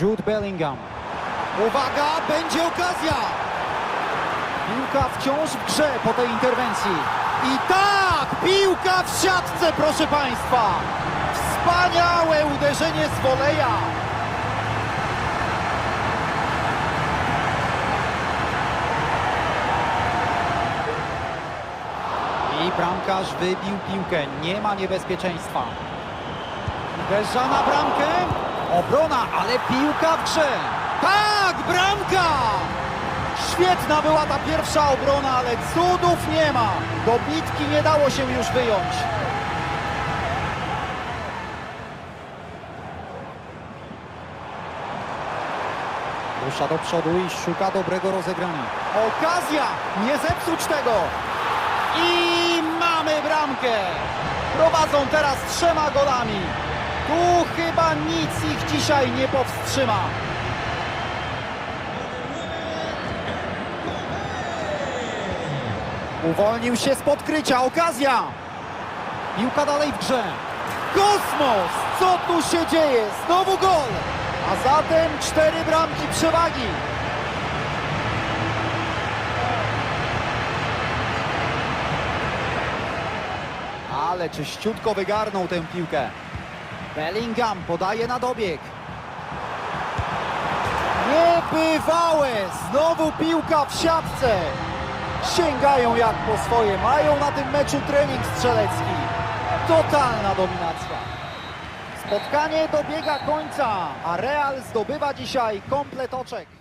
Jude Bellingham. Uwaga, będzie okazja! Piłka wciąż w grze po tej interwencji. I tak, piłka w siatce, proszę Państwa! Wspaniałe uderzenie z woleja! I bramkarz wybił piłkę, nie ma niebezpieczeństwa. Uderza na bramkę. Obrona, ale piłka w grze. Tak, bramka! Świetna była ta pierwsza obrona, ale cudów nie ma. Do bitki nie dało się już wyjąć. Rusza do przodu i szuka dobrego rozegrania. Okazja! Nie zepsuć tego! I mamy bramkę! Prowadzą teraz trzema golami. Tu chyba nic ich dzisiaj nie powstrzyma. Uwolnił się z podkrycia. Okazja! Piłka dalej w grze. Kosmos! Co tu się dzieje? Znowu gol! A zatem cztery bramki przewagi. Ale czyściutko wygarnął tę piłkę. Bellingham podaje na dobieg. Niebywałe! Znowu piłka w siatce. Sięgają jak po swoje. Mają na tym meczu trening strzelecki. Totalna dominacja. Spotkanie dobiega końca, a Real zdobywa dzisiaj komplet oczek.